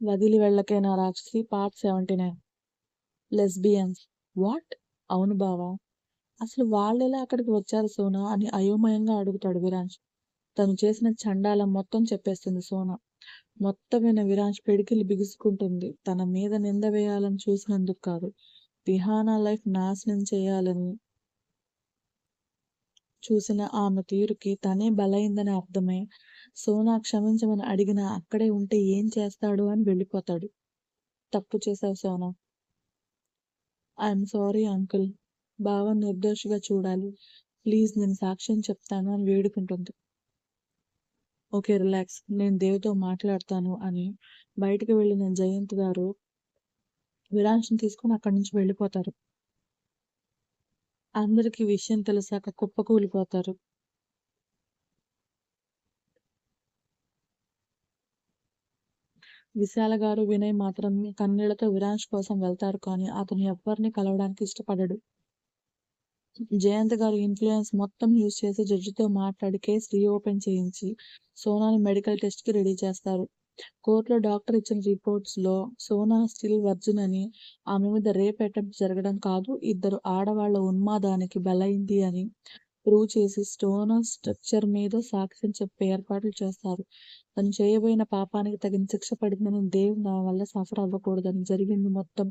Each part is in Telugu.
వదిలి వెళ్ళకైనా రాక్షసి part seventy nine. Lesbians. What? అవును బావా. అసలు వాళ్ళెలా అక్కడికి వచ్చారు సోనా అని అయోమయంగా అడుగుతాడు విరాంజ్. తను చేసిన చండాల మొత్తం చెప్పేస్తుంది సోనా. మొత్తం విన విరాంజ్ పిడికిలి బిగుసుకుంటుంది. తన మీద నింద వేయాలని చూసినందుకు కాదు. విహానా లైఫ్ నాశనం చేయాలని చూసిన ఆమె తీరుకి తనే బలైందని అర్థమై. సోనా క్షమించమని అడిగినా అక్కడే ఉంటే ఏం చేస్తాడు అని వెళ్ళిపోతాడు. తప్పు చేశావు సోనా. I'm sorry uncle. బావ నిర్దోషిగా చూడాలి. ప్లీజ్ నేను సాక్ష్యం చెప్తాను అని వేడుకుంటుంది. Okay relax. నేను దేవితో మాట్లాడతాను అని. బయటకు వెళ్ళిన జయంత్ గారు విరాంశం తీసుకుని అక్కడి నుంచి వెళ్ళిపోతారు. అందరికీ విషయం తెలిసాక కుప్పకూలిపోతారు. విశాల గారు వినయ్ మాత్రం కన్నీళ్ళతో విరాంష్ కోసం వెళ్తారు కానీ అతను ఎవ్వరిని కలవడానికి ఇష్టపడడు. జయంత్ గారి ఇన్ఫ్లుయెన్స్ మొత్తం యూజ్ చేసి జడ్జితో మాట్లాడి కేసు రీఓపెన్ చేయించి సోనాని మెడికల్ టెస్ట్కి రెడీ చేస్తారు. కోర్టులో డాక్టర్ ఇచ్చిన రిపోర్ట్స్లో సోనా స్టిల్ వర్జిన్ అని ఆమె మీద రేప్ అటెంప్ట్ జరగడం కాదు ఇద్దరు ఆడవాళ్ళ ఉన్మాదానికి బలైంది అని ప్రూవ్ చేసి స్టోన్ స్ట్రక్చర్ మీద సాక్ష్యం చెప్పే ఏర్పాట్లు చేస్తారు. తను చేయబోయిన పాపానికి తగిన శిక్ష పడిందని దేవుడు నా వల్ల సఫర్ అవ్వకూడదని జరిగింది మొత్తం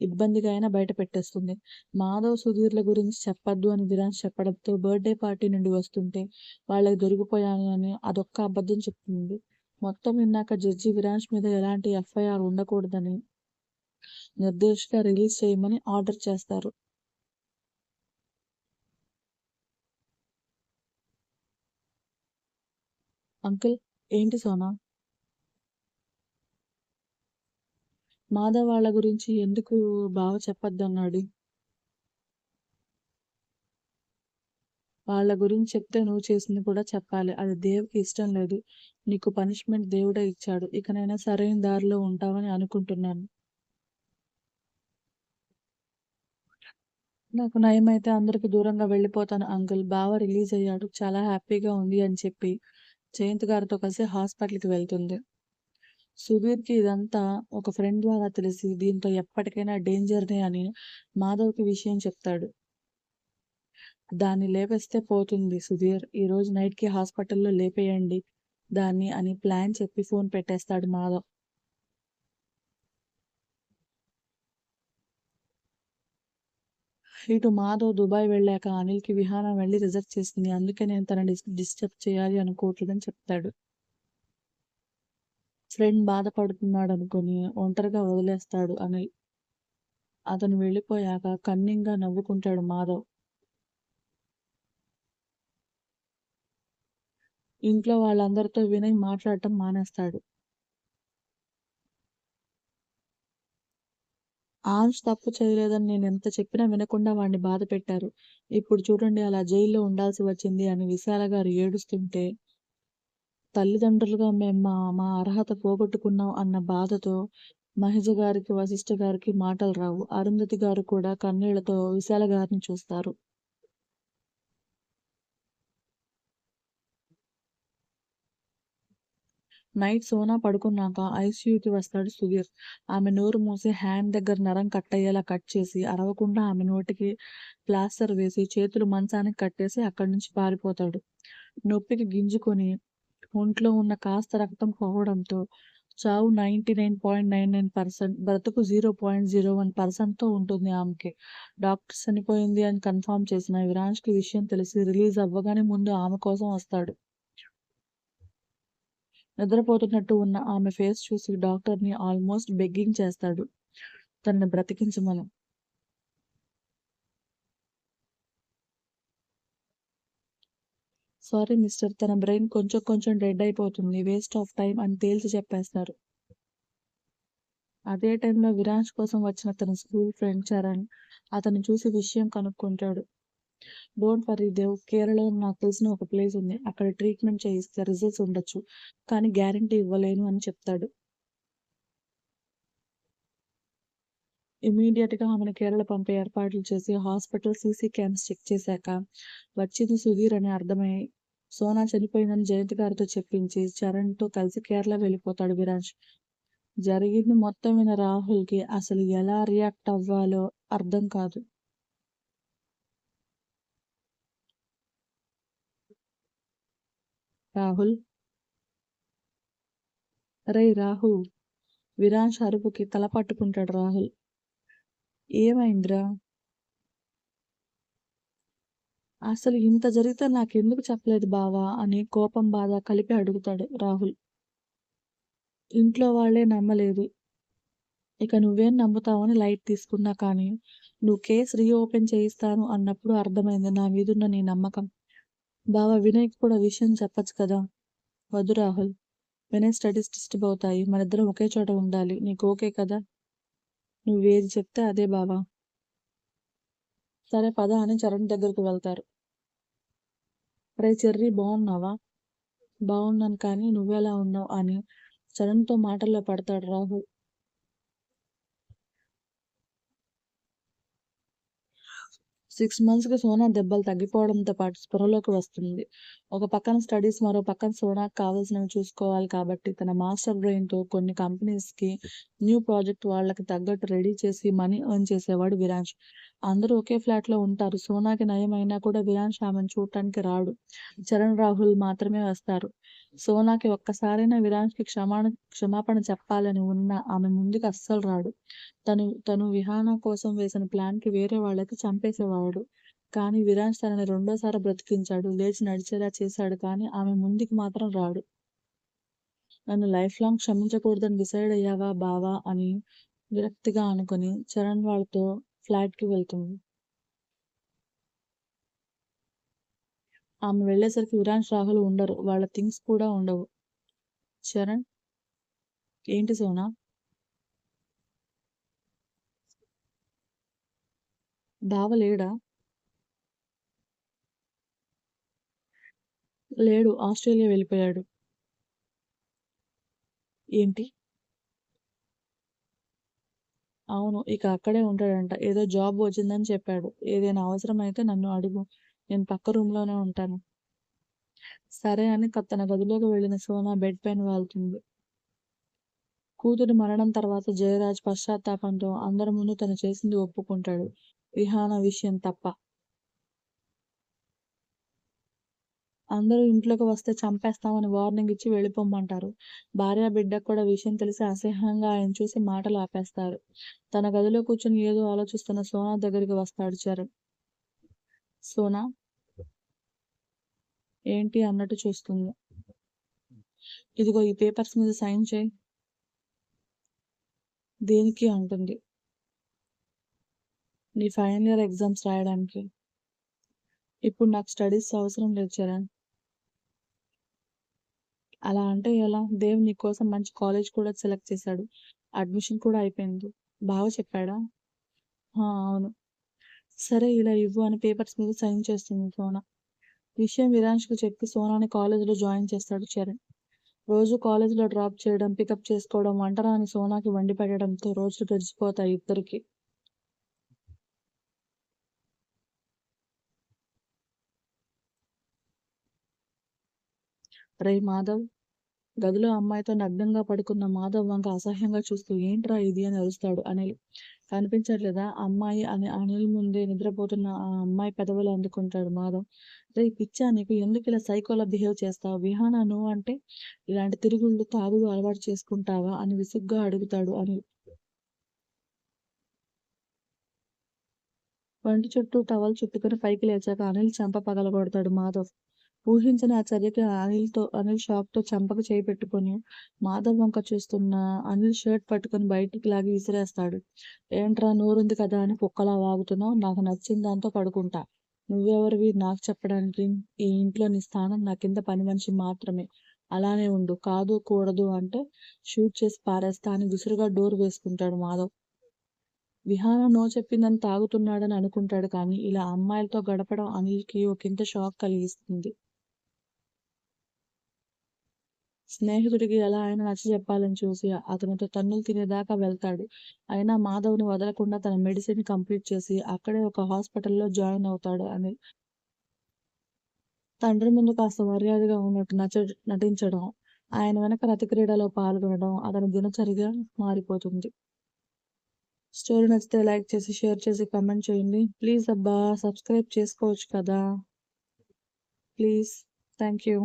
ఇబ్బందిగా అయినా బయట పెట్టేస్తుంది. మాధవ్ సుధీర్ల గురించి చెప్పద్దు అని విరాన్ చెప్పడంతో బర్త్డే పార్టీ నుండి వస్తుంటే వాళ్ళకి దొరికిపోయాను అని అదొక్క అబద్ధం చెప్తుంది. మొత్తం విన్నాక జడ్జి విరాజ్ మీద ఎలాంటి ఎఫ్ఐఆర్ ఉండకూడదని నిర్దేశిక రిలీజ్ చేయమని ఆర్డర్ చేస్తారు. అంకుల్ ఏంటి సోనా? మాధవ్ వాళ్ళ గురించి ఎందుకు బాగా చెప్పొద్దన్నాడు? వాళ్ళ గురించి చెప్తే నువ్వు చేసింది కూడా చెప్పాలి. అది దేవుకి ఇష్టం లేదు. నీకు పనిష్మెంట్ దేవుడే ఇచ్చాడు. ఇకనైనా సరైన దారిలో ఉంటావని అనుకుంటున్నాను. నాకు నయమైతే అందరికి దూరంగా వెళ్ళిపోతాను అంకుల్. బావ రిలీజ్ అయ్యాడు. చాలా హ్యాపీగా ఉంది అని చెప్పి జయంత్ గారితో కలిసి హాస్పిటల్కి వెళ్తుంది. సుధీర్కి ఇదంతా ఒక ఫ్రెండ్ ద్వారా తెలిసి దీంతో ఎప్పటికైనా డేంజర్నే అని మాధవ్కి విషయం చెప్తాడు. దాన్ని లేపేస్తే పోతుంది. సుధీర్ ఈ రోజు నైట్కి హాస్పిటల్లో లేపేయండి. దాన్ని అని ప్లాన్ చెప్పి ఫోన్ పెట్టేస్తాడు మాధవ్. ఇటు మాధవ్ దుబాయ్ వెళ్ళాక అనిల్కి విహానం వెళ్ళి రిజర్వ్ చేసింది అందుకే నేను తన డిస్టర్బ్ చేయాలి అనుకోవట్లేదని చెప్తాడు. ఫ్రెండ్ బాధపడుతున్నాడు అనుకుని ఒంటరిగా వదిలేస్తాడు అనిల్. అతను వెళ్ళిపోయాక కన్నింగా నవ్వుకుంటాడు మాధవ్. ఇంట్లో వాళ్ళందరితో వినయ్ మాట్లాడటం మానేస్తాడు. ఆంజ్ తప్పు చేయలేదని నేను ఎంత చెప్పినా వినకుండా వాడిని బాధ పెట్టారు. ఇప్పుడు చూడండి అలా జైల్లో ఉండాల్సి వచ్చింది అని విశాల గారు ఏడుస్తుంటే తల్లిదండ్రులుగా మేము మా మా అర్హత పోగొట్టుకున్నాం అన్న బాధతో మహిజ గారికి వశిష్ఠ గారికి మాటలు రావు. అరుంధతి గారు కూడా కన్నీళ్ళతో విశాల గారిని చూస్తారు. నైట్ సోనా పడుకున్నాక ఐసీయూకి వస్తాడు సుధీర్ ఆమె నోరు మూసి హ్యాండ్ దగ్గర నరం కట్ అయ్యేలా కట్ చేసి అరవకుండా ఆమె నోటికి ప్లాస్టర్ వేసి చేతులు మంచానికి కట్టేసి అక్కడి నుంచి పారిపోతాడు. నొప్పికి గింజుకొని ఒంట్లో ఉన్న కాస్త రక్తం పోవడంతో చావు ninety nine point nine nine percent బ్రతుకు జీరో పాయింట్ జీరో వన్ పర్సెంట్తో ఉంటుంది ఆమెకి. డాక్టర్ చనిపోయింది అని కన్ఫర్మ్ చేసిన విరాజ్కి విషయం తెలిసి రిలీజ్ అవ్వగానే ముందు ఆమె కోసం వస్తాడు. నిద్రపోతున్నట్టు ఉన్న ఆమె ఫేస్ చూసి డాక్టర్ని ఆల్మోస్ట్ బెగ్గింగ్ చేస్తాడు. తనని బ్రతికించమని. సారీ మిస్టర్ తన బ్రెయిన్ కొంచెం కొంచెం డెడ్ అయిపోతుంది. వేస్ట్ ఆఫ్ టైం అని తేల్చి చెప్పేస్తారు. అదే టైంలో విరాజ్ కోసం వచ్చిన తన స్కూల్ ఫ్రెండ్ చరణ్ అతను చూసి విషయం కనుక్కుంటాడు. డోంట్ వరీ దేవ్ కేరళలో నాకు తెలిసిన ఒక ప్లేస్ ఉంది. అక్కడ ట్రీట్మెంట్ చేయిస్తే రిజల్ట్స్ ఉండొచ్చు. కానీ గ్యారంటీ ఇవ్వలేను అని చెప్తాడు. గా ఆమెను కేరళ పంపే ఏర్పాట్లు చేసి హాస్పిటల్ సీసీ క్యామ్స్ చెక్ చేశాక వచ్చింది సుధీర్ అని అర్థమై సోనా చనిపోయిందని జయంత్ గారితో చెప్పించి చరణ్తో కలిసి కేరళ వెళ్ళిపోతాడు విరాజ్. జరిగింది మొత్తం విన రాహుల్‌కి అసలు ఎలా రియాక్ట్ అవ్వాలో అర్థం కాదు. రాహుల్! రేయ్ రాహు! విరాంష్ అరుపుకి తల పట్టుకుంటాడు రాహుల్. ఏమైందిరా? అసలు ఇంత జరిగితే నాకెందుకు చెప్పలేదు బావా అని కోపం, బాధ కలిపి అడుగుతాడు రాహుల్. ఇంట్లో వాళ్ళే నమ్మలేదు. ఇక నువ్వేం నమ్ముతావని లైట్ తీసుకున్నా కానీ, నువ్వు కేస్ రీఓపెన్ చేయిస్తాను అన్నప్పుడు అర్థమైంది నా మీదున్న నీ నమ్మకం. బావ వినయ్‌కి కూడా విషయం చెప్పొచ్చు కదా! వద్దు రాహుల్. వినయ్ స్టడీస్ డిస్టర్బ్ అవుతాయి. మనిద్దరం ఒకే చోట ఉండాలి. నీకు ఓకే కదా! నువ్వేది చెప్తే అదే బావా! సరే పద అని చరణ్ దగ్గరికి వెళ్తారు. రే చెర్రీ బాగున్నావా బాగున్నాను కానీ నువ్వెలా ఉన్నావు? అని చరణ్‌తో మాటల్లో పడతాడు రాహుల్. సిక్స్ మంత్స్‌కి సోనా దెబ్బలు తగ్గిపోవడంతో పాటు స్పృహలోకి వస్తుంది. ఒక పక్కన స్టడీస్ మరో పక్కన సోనాకి కావాల్సినవి చూసుకోవాలి కాబట్టి తన మాస్టర్ బ్రెయిన్‌తో కొన్ని కంపెనీస్‌కి న్యూ ప్రాజెక్ట్ వాళ్ళకి తగ్గట్టు రెడీ చేసి మనీ ఎర్న్ చేసేవాడు విరాంష్. అందరూ ఒకే ఫ్లాట్‌లో ఉంటారు. సోనాకి నయం అయినా కూడా విరాంష్ ఆమెను చూడటానికి రాడు. చరణ్, రాహుల్ మాత్రమే వస్తారు. సోనాకి ఒక్కసారైనా విరాంష్‌కి క్షమాణ క్షమాపణ చెప్పాలని ఉన్నా ఆమె ముందుకి అస్సలు రాడు. తను తను విహాన కోసం వేసిన ప్లాన్‌కి వేరే వాళ్ళైతే చంపేసేవాడు. కానీ విరాజ్ తనని రెండోసారి బ్రతికించాడు. లేచి నడిచేలా చేశాడు కానీ ఆమె ముందుకి మాత్రం రాడు. నన్ను లైఫ్ లాంగ్ క్షమించకూడదని డిసైడ్ అయ్యావా బావా అని విరక్తిగా అనుకుని చరణ్ వాళ్ళతో ఫ్లాట్‌కి వెళ్తుంది. ఆమె వెళ్ళేసరికి విరాంష్, రాహుల్ ఉండరు. వాళ్ళ థింగ్స్ కూడా ఉండవు. చరణ్! ఏంటి సోనా? బావ లేడా? లేడు. ఆస్ట్రేలియా వెళ్ళిపోయాడు. ఏంటి? అవును. ఇక అక్కడే ఉంటాడంట. ఏదో జాబ్ వచ్చిందని చెప్పాడు. ఏదైనా అవసరమైతే నన్ను అడుగు. నేను పక్క రూమ్‌లోనే ఉంటాను. సరే అని తన గదిలోకి వెళ్ళిన సోనా బెడ్ పైన వాళ్తుంది కూతురి మరణం తర్వాత జయరాజ్ పశ్చాత్తాపంతో అందరి ముందు తను చేసింది ఒప్పుకుంటాడు. విహాన విషయం తప్ప. అందరూ ఇంట్లోకి వస్తే చంపేస్తామని వార్నింగ్ ఇచ్చి వెళ్ళిపోమ్మంటారు భార్య, బిడ్డకు కూడా విషయం తెలిసి అసహ్యంగా ఆయన చూసి మాటలు ఆపేస్తారు. తన గదిలో కూర్చొని ఏదో ఆలోచిస్తున్న సోనా దగ్గరికి వస్తాడు చరణ్. సోనా! ఏంటి అన్నట్టు చూస్తుంది. ఇదిగో ఈ పేపర్స్ మీద సైన్ చేయి దేనికి అంటుంది. నీ ఫైనల్ ఇయర్ ఎగ్జామ్స్ రాయడానికి. ఇప్పుడు నాకు స్టడీస్ అవసరం లేదు చరణ్. అలా అంటే ఎలా? దేవ్ నీకోసం మంచి కాలేజ్ కూడా సెలెక్ట్ చేశాడు. అడ్మిషన్ కూడా అయిపోయింది. బాగా చెప్పాడా? అవును. సరే ఇలా ఇవ్వు అని పేపర్స్ మీద సైన్ చేస్తుంది సోనా. విషయం విరాంష్‌కి చెప్పి సోనాని కాలేజ్‌లో జాయిన్ చేస్తాడు చరణ్. రోజు కాలేజీలో డ్రాప్ చేయడం, పికప్ చేసుకోవడం, వంటరాని సోనాకి వండి పెట్టడంతో రోజులు గడిచిపోతాయి ఇద్దరికి రేయ్ మాధవ్! గదిలో అమ్మాయితో నగ్నంగా పడుకున్న మాధవ్ వంక అసహ్యంగా చూస్తూ ఏంట్రా ఇది అని అరుస్తాడు అనిల్. కనిపించట్లేదా అమ్మాయి అని అనిల్ ముందే నిద్రపోతున్న ఆ అమ్మాయి పెదవులు అందుకుంటాడు మాధవ్. రే పిచ్చా నీకు ఎందుకిలా సైకోలా బిహేవ్ చేస్తావు? విహాన నువ్వంటే ఇలాంటి తిరుగుళ్ళు, తాగుడు అలవాటు చేసుకుంటావా? అని విసుగ్గా అడుగుతాడు అనిల్. వంటి చుట్టూ టవల్ చుట్టుకుని పైకి లేచాక అనిల్ చెంప పగలగొడతాడు మాధవ్. ఊహించని ఆ చర్యకి అనిల్‌తో అనిల్ షాక్‌తో చంపక చేయి పెట్టుకొని మాధవ్ వంక చూస్తున్న అనిల్ షర్ట్ పట్టుకొని బయటికి లాగి విసిరేస్తాడు. ఏంట్రా నోరుంది కదా అని కుక్కలా వాగుతున్నావు? నాకు నచ్చిన దాంతో పడుకుంటా. నువ్వెవరివి నాకు చెప్పడానికి? ఈ ఇంట్లో నీ స్థానం నా కింద పని మనిషి మాత్రమే. అలానే ఉండు. కాదు, కూడదు అంటే షూట్ చేసి పారేస్తా అని విసురుగా డోర్ వేసుకుంటాడు మాధవ్. విహాన నో చెప్పిందని తాగుతున్నాడని అనుకుంటాడు కానీ ఇలా అమ్మాయిలతో గడపడం అనిల్‌కి ఒకింత షాక్ కలిగిస్తుంది. స్నేహితుడికి ఎలా అయినా నచ్చజెప్పాలని చూసి అతనితో తన్నులు తినేదాకా వెళ్తాడు. అయినా మాధవ్‌ని వదలకుండా తన మెడిసిన్ కంప్లీట్ చేసి అక్కడే ఒక హాస్పిటల్‌లో జాయిన్ అవుతాడు అని. తండ్రి ముందు కాస్త మర్యాదగా ఉన్నట్టు నచ్చ నటించడం, ఆయన వెనక రతి క్రీడలో పాల్గొనడం అతని దినచరిగా మారిపోతుంది. స్టోరీ నచ్చితే లైక్ చేసి షేర్ చేసి కమెంట్ చేయండి. ప్లీజ్ అబ్బా సబ్స్క్రైబ్ చేసుకోవచ్చు కదా. ప్లీజ్. Thank you